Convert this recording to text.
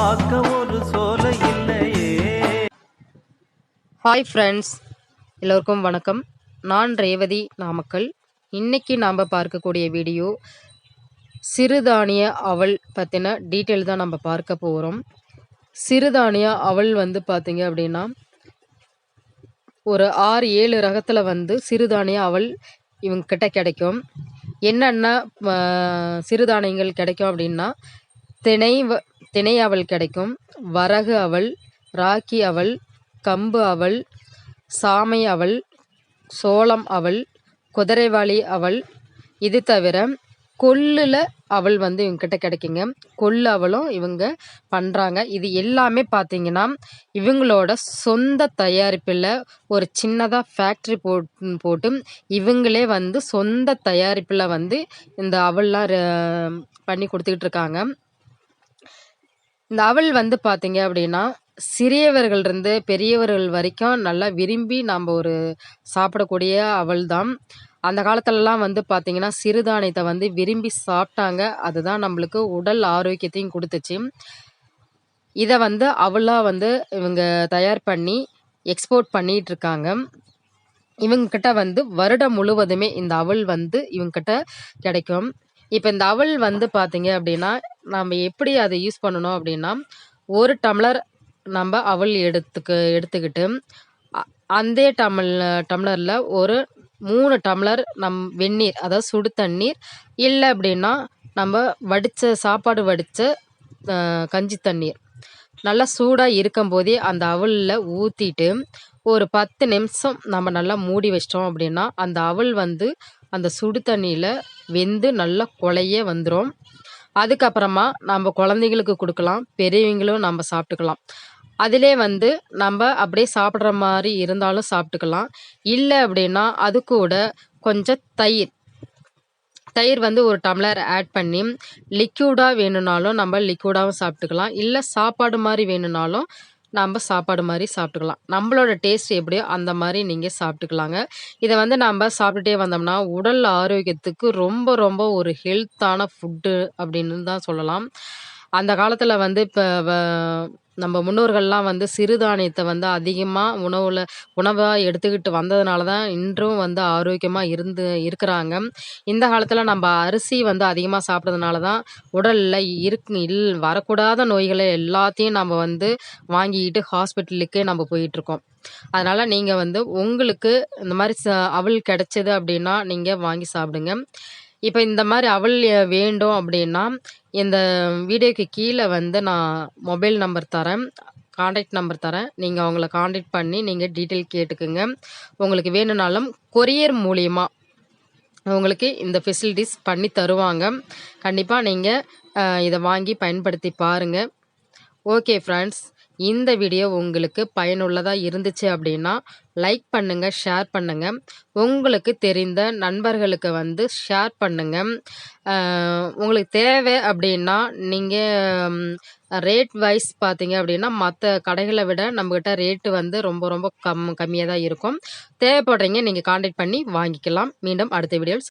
பார்க்க ஒரு சோலை இல்லையே. ஹாய் ஃப்ரெண்ட்ஸ் எல்லோருக்கும் வணக்கம். நான் ரேவதி நாமக்கல். இன்னைக்கு நாம் பார்க்கக்கூடிய வீடியோ சிறுதானிய அவல் பற்றின டீட்டெயில் தான் நம்ம பார்க்க போகிறோம் சிறுதானிய அவல் வந்து பார்த்தீங்க அப்படின்னா ஒரு ஆறு ஏழு ரகத்தில் வந்து சிறுதானிய அவல் இவங்கக்கிட்ட கிடைக்கும். என்னென்ன சிறுதானியங்கள் கிடைக்கும் அப்படின்னா திணை வ- திணை அவல் கிடைக்கும். வரகு அவல் ராக்கி அவல் கம்பு அவல் சாமை அவல் சோளம் அவல் குதிரைவாளி அவல் இது தவிர கொள்ளில் அவள் வந்து இவங்ககிட்ட கிடைக்குங்க. கொள்ளு அவளும் இவங்க பண்ணுறாங்க இது எல்லாமே பார்த்தீங்கன்னா இவங்களோட சொந்த தயாரிப்பில் ஒரு சின்னதாக ஃபேக்ட்ரி போட்டு போட்டு இவங்களே வந்து சொந்த தயாரிப்பில் வந்து இந்த அவல்லாம் ர- பண்ணி கொடுத்துக்கிட்டு இருக்காங்க. இந்த அவல் வந்து பார்த்தீங்க அப்படின்னா சிறியவர்கள் இருந்து பெரியவர்கள் வரைக்கும் நல்லா விரும்பி நம்ம ஒரு சாப்பிடக்கூடிய அவல் தான். அந்த காலத்துலலாம் வந்து பார்த்தீங்கன்னா சிறுதானியத்தை வந்து விரும்பி சாப்பிட்டாங்க. அதுதான் நம்மளுக்கு உடல் ஆரோக்கியத்தையும் கொடுத்துச்சு. இதை வந்து அவலாக வந்து இவங்க தயார் பண்ணி எக்ஸ்போர்ட் பண்ணிட்டு இருக்காங்க இவங்கக்கிட்ட வந்து வருடம் முழுவதுமே இந்த அவல் வந்து இவங்கக்கிட்ட கிடைக்கும். இப்போ இந்த அவல் வந்து பார்த்தீங்க அப்படின்னா நம்ம எப்படி அதை யூஸ் பண்ணணும் அப்படின்னா ஒரு டம்ளர் நம்ம அவல் எடுத்துக்க எடுத்துக்கிட்டு அ- அந்த டம்ள டம்ளரில் ஒரு மூணு டம்ளர் நம் வெந்நீர் அதாவது சுடு தண்ணீர் இல்லை அப்படின்னா நம்ம வடித்த சாப்பாடு வடித்த கஞ்சி தண்ணீர். நல்லா சூடாக இருக்கும்போதே அந்த அவலில் ஊற்றிட்டு ஒரு பத்து நிமிஷம் நம்ம நல்லா மூடி வச்சிட்டோம் அப்படின்னா அந்த அவல் வந்து அந்த சுடு தண்ணியில் வெந்து நல்லா குழைய வந்துடும் அதுக்கப்புறமா நம்ம குழந்தைங்களுக்கு கொடுக்கலாம் பெரியவங்களும் நம்ம சாப்பிட்டுக்கலாம். அதிலே வந்து நம்ம அப்படியே சாப்பிட்ற மாதிரி இருந்தாலும் சாப்பிட்டுக்கலாம். இல்லை அப்படின்னா அது கூட கொஞ்சம் தயிர். தயிர் வந்து ஒரு டம்ளர் ஆட் பண்ணி லிக்யூடாக வேணும்னாலும் நம்ம லிக்யூடாகவும் சாப்பிட்டுக்கலாம். இல்லை சாப்பாடு மாதிரி வேணும்னாலும் நம்ம சாப்பாடு மாதிரி சாப்பிட்டுக்கலாம். நம்மளோட டேஸ்ட் எப்படியோ அந்த மாதிரி நீங்கள் சாப்பிட்டுக்கலாங்க. இதை வந்து நம்ம சாப்பிட்டுட்டே வந்தோம்னா உடல் ஆரோக்கியத்துக்கு ரொம்ப ரொம்ப ஒரு ஹெல்த்தான ஃபுட்டு அப்படின்னு தான் சொல்லலாம். அந்த காலத்தில் வந்து இப்போ நம்ம முன்னோர்கள்லாம் வந்து சிறுதானியத்தை வந்து அதிகமாக உணவில் உணவாக எடுத்துக்கிட்டு வந்ததுனால தான் இன்றும் வந்து ஆரோக்கியமாக இருந்து இருக்கிறாங்க. இந்த காலத்தில் நம்ம அரிசி வந்து அதிகமாக சாப்பிட்றதுனால தான் உடலில் இருக் இல் வரக்கூடாத நோய்களை எல்லாத்தையும் நம்ம வந்து வாங்கிக்கிட்டு ஹாஸ்பிட்டலுக்கே நம்ம போயிட்டுருக்கோம். அதனால் நீங்கள் வந்து உங்களுக்கு இந்த மாதிரி ச அவள் கிடைச்சது அப்படின்னா நீங்கள் வாங்கி சாப்பிடுங்க. இப்போ இந்த மாதிரி அவல் வேண்டும் அப்படின்னா இந்த வீடியோக்கு கீழே வந்து நான் மொபைல் நம்பர் தரேன். காண்டாக்ட் நம்பர் தரேன். நீங்கள் அவங்கள காண்டாக்ட் பண்ணி நீங்கள் டீட்டெயில் கேட்டுக்குங்க. உங்களுக்கு வேணும்னாலும் கொரியர் மூலியமாக உங்களுக்கு இந்த ஃபெசிலிட்டிஸ் பண்ணி தருவாங்க. கண்டிப்பாக நீங்கள் இதை வாங்கி பயன்படுத்தி பாருங்கள் ஓகே ஃப்ரெண்ட்ஸ். இந்த வீடியோ உங்களுக்கு பயனுள்ளதாக இருந்துச்சு அப்படின்னா லைக் பண்ணுங்கள் ஷேர் பண்ணுங்கள் உங்களுக்கு தெரிந்த நண்பர்களுக்கு வந்து ஷேர் பண்ணுங்கள் உங்களுக்கு தேவை அப்படின்னா நீங்கள் ரேட் வைஸ் பார்த்தீங்க அப்படின்னா மற்ற கடைகளை விட நம்மக்கிட்ட ரேட்டு வந்து ரொம்ப ரொம்ப கம் கம்மியாக தான் இருக்கும். தேவைப்படுறீங்க நீங்கள் காண்டாக்ட் பண்ணி வாங்கிக்கலாம். மீண்டும் அடுத்த வீடியோவில்